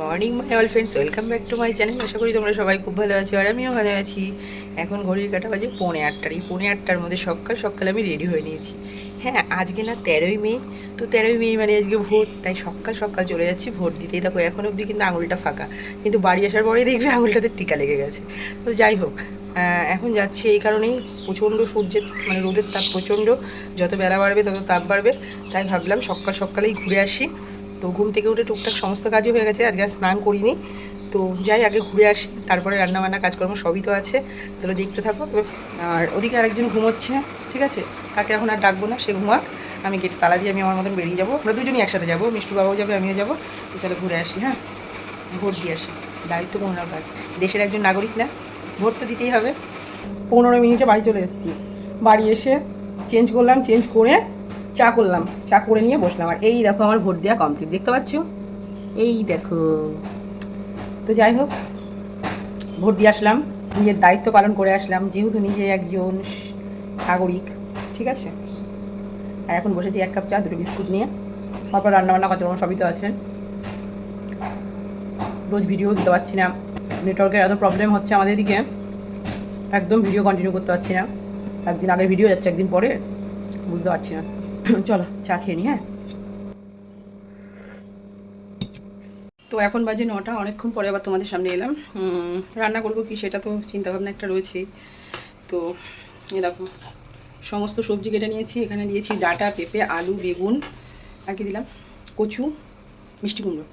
Morning my all friends welcome back to my channel আশা করি তোমরা সবাই খুব ভালো আছো আর আমিও ভালো আছি। এখন ঘড়ির কাটা বাজে পৌনে আটটার। এই পৌনে আটটার মধ্যে সকাল সকাল আমি রেডি হয়ে নিয়েছি। হ্যাঁ আজকে না তেরোই মে। তো তেরোই মে মানে আজকে ভোট তাই সকাল সকাল চলে যাচ্ছি ভোট দিতেই। দেখো, এখন অবধি কিন্তু আঙুলটা ফাঁকা। কিন্তু বাড়ি আসার পরেই দেখবে আঙুলটাতে টিকা লেগে গেছে। তো যাই হোক এখন যাচ্ছি এই কারণেই। প্রচণ্ড সূর্যের মানে রোদের তাপ প্রচণ্ড। যত বেলা বাড়বে তত তাপ বাড়বে। তাই ভাবলাম সকাল, সকালেই ঘুরে আসি। তো ঘুম থেকে উঠে টুকটাক সমস্ত কাজই হয়ে গেছে, আজকে স্নান করিনি। তো যাই, আগে ঘুরে আসি, তারপরে রান্নাবান্না কাজকর্ম সবই তো আছে, তাহলে দেখতে থাকো। তবে আর ওদিকে আরেকজন ঘুমোচ্ছে, ঠিক আছে? তাকে এখন আর ডাকবো না, সে ঘুমাক। আমি গেটে তালা দিয়ে আমি আমার মতন বেরিয়ে যাব। আমরা দুজনই একসাথে যাব মিষ্টু বাবাও যাবে, আমিও যাব। তো চলো ঘুরে আসি হ্যাঁ? ভোট দিয়ে আসি, দায়িত্ব দায়িত্বপূর্ণ কাজ। দেশের একজন নাগরিক না, ভোট তো দিতেই হবে। পনেরো মিনিটে বাড়ি চলে এসেছি। বাড়ি এসে চেঞ্জ করলাম চেঞ্জ করে চা করলাম, চা করে নিয়ে বসলাম। আর এই দেখো আমার ভোট দেওয়া কমপ্লিট দেখতে পাচ্ছ? এই দেখো। তো যাই হোক ভোট দিয়ে আসলাম, নিজের দায়িত্ব পালন করে আসলাম, যেহেতু নিজে একজন নাগরিক, ঠিক আছে? আর এখন বসেছি এক কাপ চা, দুটো বিস্কুট নিয়ে। তারপর রান্নাবান্না কত সবই তো আছে। রোজ ভিডিও দিতে পারছি না। নেটওয়ার্কের এত প্রবলেম হচ্ছে আমাদের দিকে একদম ভিডিও কন্টিনিউ করতে পারছি না। একদিন আগের ভিডিও যাচ্ছে, একদিন পরে, বুঝতে পারছি না। চলো, চা খেয়ে নি হ্যাঁ? তো এখন বাজে নটা, অনেকক্ষণ পরে আবার তোমাদের সামনে এলাম। রান্না করব কি সেটা তো চিন্তাভাবনা একটা রয়েছেই তো এরকম সমস্ত সবজি কেটে নিয়েছি, এখানে দিয়েছি ডাটা, পেঁপে, আলু, বেগুন, আর দিলাম? কচু, মিষ্টি কুমড়ো।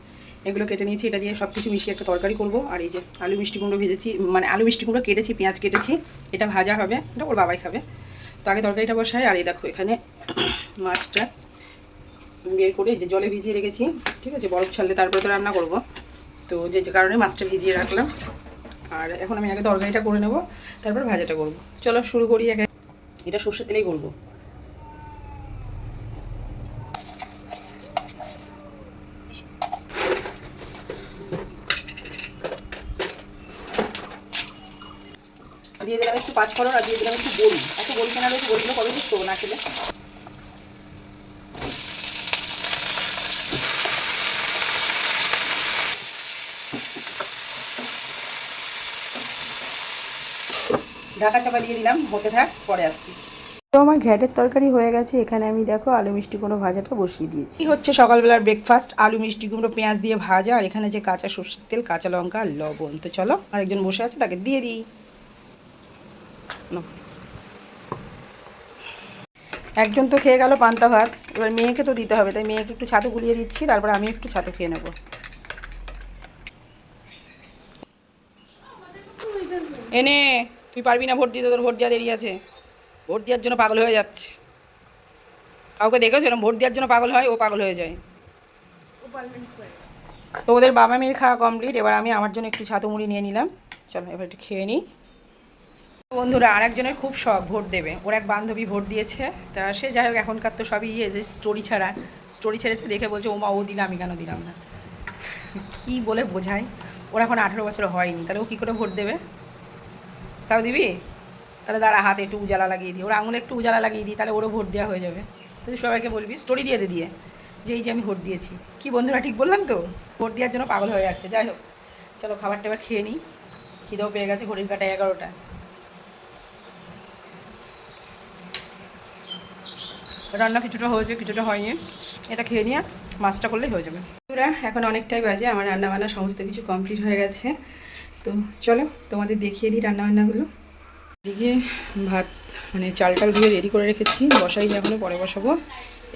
এগুলো কেটে নিয়েছি, এটা দিয়ে সব কিছু মিশিয়ে একটা তরকারি করব। আর এই যে আলু মিষ্টি কুমড়ো ভেজেছি মানে আলু মিষ্টি কুমড়ো কেটেছি, পেঁয়াজ কেটেছি, এটা ভাজা হবে, এটা ওর বাবাই খাবে। আগে তরকারিটা বসাই, আর এই দেখো এখানে মাছটা বের করে যে জলে ভিজিয়ে রেখেছি, ঠিক আছে? বরফ ছাড়লে তারপরে তো রান্না করব। তো যে যে কারণে মাছটা ভিজিয়ে রাখলাম। আর এখন আমি আগে তরকারিটা করে নেব, তারপর ভাজাটা করব। চলো শুরু করি আগে এটা সর্ষের তেলেই করব। দিয়ে দিলাম একটু পাঁচ ফোড়ন আর দিয়ে দিলাম একটু বড়ি। এত বড়ি কেনা রয়েছে? বড়িগুলো কবে দিচ্ছ না খেলে? ঢাকা চাপা দিয়ে দিলাম হতে থাক পরে আসছি। তো আমার ঘ্যাটের তরকারি হয়ে গেছে এখানে আমি দেখো আলু মিষ্টি কোনো ভাজাটা বসিয়ে দিয়েছি। হচ্ছে সকালবেলার ব্রেকফাস্ট আলু মিষ্টি কুমড়ো পেঁয়াজ দিয়ে ভাজা আর এখানে যে কাঁচা সর্ষের তেল কাঁচা লঙ্কা আর লবণ। তো চলো আরেকজন বসে আছে তাকে দিয়ে দিই। একজন তো খেয়ে গেল পান্তা ভাত, এবার মেয়েকে তো দিতে হবে, তাই মেয়েকে একটু ছাতু গুলিয়ে দিচ্ছি, তারপর আমি একটু ছাতু খেয়ে নেব। এনে তুই পারবি না ভোট দিতে, তোর ভোট দেওয়া দেরি আছে। ভোট দেওয়ার জন্য পাগল হয়ে যাচ্ছে। কাউকে দেখেছ এরকম ভোট দেওয়ার জন্য পাগল হয়, ও পাগল হয়ে যায়। তো ওদের বাবা মেয়ের খাওয়া কমপ্লিট এবার আমি আমার জন্য একটু ছাতু মুড়ি নিয়ে নিলাম। চলো, এবার একটু খেয়ে নিই। বন্ধুরা, আরেকজনের খুব শখ, ভোট দেবে। ওর এক বান্ধবী ভোট দিয়েছে। তা সে যাই হোক, এখনকার তো সবই ইয়ে যে স্টোরি ছাড়া। স্টোরি ছেড়েছে, দেখে বলছে ও মা ও দিলে আমি কেন দিলাম না? কি বলে বোঝায়। ওর এখন আঠেরো বছর হয়নি। তাহলে ও কী করে ভোট দেবে? তাও দিবি? তাহলে দাঁড়া, হাতে একটু উজালা লাগিয়ে দিই। ওর আঙুলে একটু উজালা লাগিয়ে দিই, তাহলে ওরও ভোট দেওয়া হয়ে যাবে। তুই সবাইকে বলবি স্টোরি দিয়ে দে, দিয়ে। যে এই যে আমি ভোট দিয়েছি। কি বন্ধুরা, ঠিক বললাম তো? ভোট দেওয়ার জন্য পাগল হয়ে যাচ্ছে। যাই হোক, চলো খাবারটা এবার খেয়ে নিই। খিদেও পেয়ে গেছে, ঘড়ির কাটা এগারোটা। রান্না কিছুটা হয়েছে, কিছুটা হয়নি। এটা খেয়ে নিয়ে মাছটা করলেই হয়ে যাবে। তোরা এখন অনেকটাই বাজে, আমার রান্না বান্না সমস্ত কিছু কমপ্লিট হয়ে গেছে। তো চলো, তোমাদের দেখিয়ে দিই রান্নাবান্নাগুলো। এদিকে ভাত মানে চাল টাল দিয়ে রেডি করে রেখেছি। বসাই এখনও পরে বসাবো।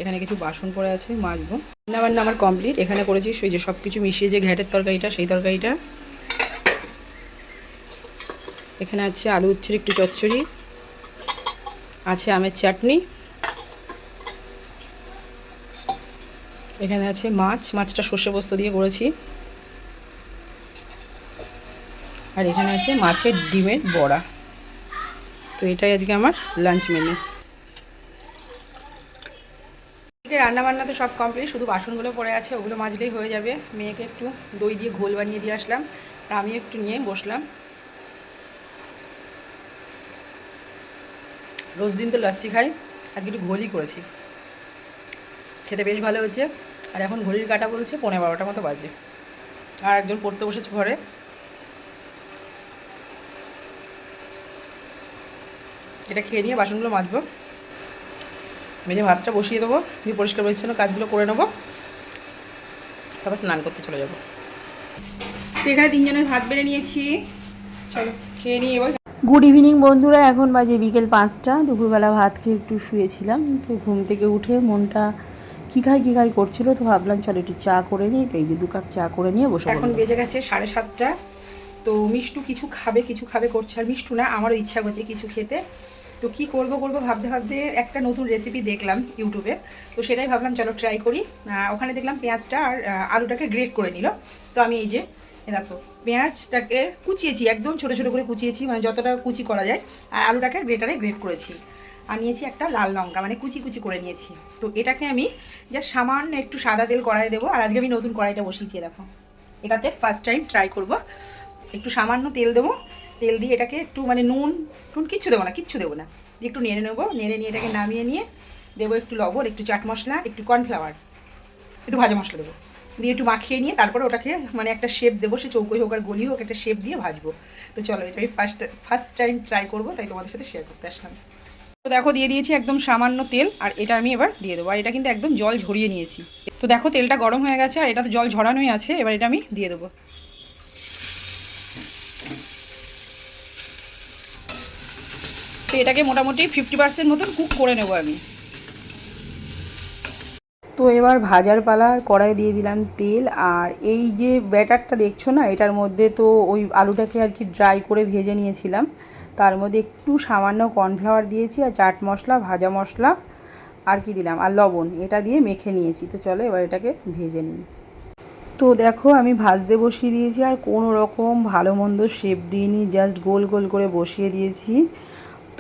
এখানে কিছু বাসন পড়ে আছে, মাজবো। রান্নাবান্না আমার কমপ্লিট। এখানে করেছি সেই যে সব কিছু মিশিয়ে যে ঘ্যাটের তরকারিটা, সেই তরকারিটা। এখানে আছে আলু উচ্ছের একটু চচ্চড়ি। আছে আমের চাটনি। এখানে আছে মাছ, মাছটা সর্ষে পোস্ত দিয়ে করেছি। আর এখানে আছে মাছের ডিমের বড়া। তো এটাই আজকে আমার লাঞ্চ মেনু রান্না বান্না তো সব কমপ্লিট শুধু বাসনগুলো পড়ে আছে, ওগুলো মাজলেই হয়ে যাবে। মেয়েকে একটু দই দিয়ে ঘোল বানিয়ে দিয়ে আসলাম আর আমি একটু নিয়ে বসলাম। রোজ দিন তো লস্যি খাই, আজকে একটু ঘোলই করেছি। খেতে বেশ ভালো হয়েছে। আর এখন ঘড়ির কাটা বলছে পনেরো বারোটা মতো বাজে। আর একজন পড়তে বসেছে ঘরে। এটা খেয়ে নিয়ে বাসনগুলো মাজবো। মেজে ভাতটা বসিয়ে দেবো। দিয়ে পরিষ্কার পরিচ্ছন্ন কাজগুলো করে নেব। তারপর স্নান করতে চলে যাব। তো এখানে তিনজনের ভাত বেড়ে নিয়েছি। চলো, খেয়ে নিয়ে এবার গুড ইভিনিং বন্ধুরা, এখন বাজে বিকেল পাঁচটা। দুপুরবেলা ভাত খেয়ে একটু শুয়েছিলাম। তো ঘুম থেকে উঠে মনটা কী খাই কী খাই করছিল তো ভাবলাম চলো একটু চা করে নিই। তো এই যে দু কাপ চা করে নিয়ে বসে এখন বেজে গেছে সাড়ে সাতটা। তো মিষ্টু কিছু খাবে কিছু খাবে করছে। আর মিষ্টু না আমারও ইচ্ছা করছে কিছু খেতে। তো কি করব করব ভাবতে ভাবতে একটা নতুন রেসিপি দেখলাম ইউটিউবে তো সেটাই ভাবলাম চলো ট্রাই করি। ওখানে দেখলাম পেঁয়াজটা আর আলুটাকে গ্রেট করে নিল। তো আমি এই যে দেখো পেঁয়াজটাকে কুচিয়েছি একদম ছোটো ছোটো করে কুচিয়েছি। মানে যতটা কুচি করা যায় আর আলুটাকে গ্রেটারে গ্রেট করেছি। আর নিয়েছি একটা লাল লঙ্কা মানে কুচি কুচি করে নিয়েছি। তো এটাকে আমি যা সামান্য একটু সাদা তেল কড়াই দেবো। আর আজকে আমি নতুন কড়াইটা বসিয়েছি দেখো। এটাতে ফার্স্ট টাইম ট্রাই করব। একটু সামান্য তেল দেবো। তেল দিয়ে এটাকে একটু মানে নুন টুন কিচ্ছু দেবো না, কিচ্ছু দেবো না। একটু নেড়ে নেব, নেড়ে নিয়ে এটাকে নামিয়ে নিয়ে দেবো একটু লবণ, একটু চাট মশলা, একটু কর্নফ্লাওয়ার একটু ভাজা মশলা দেবো। দিয়ে একটু মাখিয়ে নিয়ে তারপরে ওটাকে মানে একটা শেপ দেবো, সে চৌকোই হোক আর গলি হোক, একটা শেপ দিয়ে ভাজবো। তো চলো, এটা আমি ফার্স্ট ফার্স্ট টাইম ট্রাই করব, তাই তোমাদের সাথে শেয়ার করতে আসলাম। তো দেখো, দিয়ে দিয়েছি একদম সামান্য তেল, আর এটা আমি এবার দিয়ে দেবো। আর এটা কিন্তু একদম জল ঝরিয়ে নিয়েছি। তো দেখো, তেলটা গরম হয়ে গেছে, আর এটা তো জল ঝরানোই আছে, এবার এটা আমি দিয়ে দেবো। তো এটাকে মোটামুটি ফিফটি পার্সেন্ট মতন কুক করে নেব আমি। তো এবার ভাজার পালা কড়াই দিয়ে দিলাম তেল, আর এই যে ব্যাটারটা দেখছ না, এটার মধ্যে তো ওই আলুটাকে আর কি ড্রাই করে ভেজে নিয়েছিলাম। তার মধ্যে একটু সামান্য কর্নফ্লাওয়ার দিয়েছি আর চাট মশলা, ভাজা মশলা আর কি দিলাম? আর লবণ, এটা দিয়ে মেখে নিয়েছি। তো চলো এবার এটাকে ভেজে নিই। তো দেখো আমি ভাজতে বসিয়ে দিয়েছি আর কোনো রকম ভালো মন্দ শেপ দিইনি জাস্ট গোল গোল করে বসিয়ে দিয়েছি।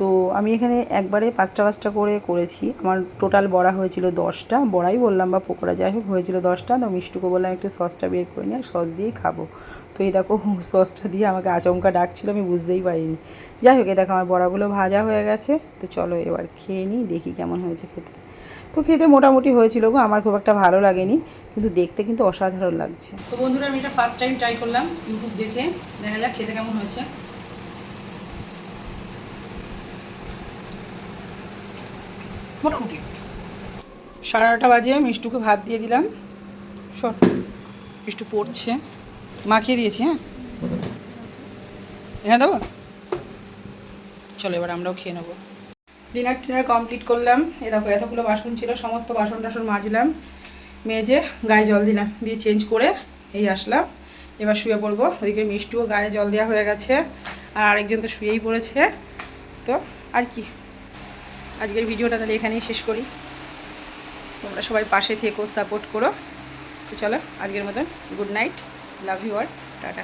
তো আমি এখানে একবারে পাঁচটা পাঁচটা করে করেছি। আমার টোটাল বড়া হয়েছিল দশটা। বড়াই বললাম বা পকোড়া যাই হোক, হয়েছিল দশটা। তো মিষ্টুকে বললাম, একটু সসটা বের করে নিয়ে সস দিয়েই খাব। তো এই দেখো, সসটা দিয়ে আমাকে আচমকা ডাকছিল, আমি বুঝতেই পারিনি। যাই হোক এ দেখো, আমার বড়াগুলো ভাজা হয়ে গেছে। তো চলো এবার খেয়ে নিই, দেখি কেমন হয়েছে খেতে। তো খেতে মোটামুটি হয়েছিল গো, আমার খুব একটা ভালো লাগেনি, কিন্তু দেখতে কিন্তু অসাধারণ লাগছে। তো বন্ধুরা, আমি এটা ফার্স্ট টাইম ট্রাই করলাম ইউটিউব দেখে। দেখা যাক খেতে কেমন হয়েছে। মোটামুটি। সাড়ে নটা বাজে মিষ্টুকে ভাত দিয়ে দিলাম। সর মিষ্টু পড়ছে। মাখিয়ে দিয়েছি হ্যাঁ? এখানে দেবো? চলো, এবার আমরাও খেয়ে নেব। ডিনার টিনার কমপ্লিট করলাম। এ দেখো, এতগুলো বাসন ছিল, সমস্ত বাসন টাসন মাজলাম মেজে গায়ে জল দিলাম, দিয়ে চেঞ্জ করে এই আসলাম। এবার শুয়ে পড়ব। ওইদিকে মিষ্টিও গায়ে জল দেওয়া হয়ে গেছে, আর আরেকজন তো শুয়েই পড়েছে। তো, আর কি? আজকের ভিডিওটা তাহলে এখানেই শেষ করি। তোমরা সবাই পাশে থেকেও সাপোর্ট করো। তো চলো, আজকের মতন গুড নাইট, লাভ ইউ আর টাটা।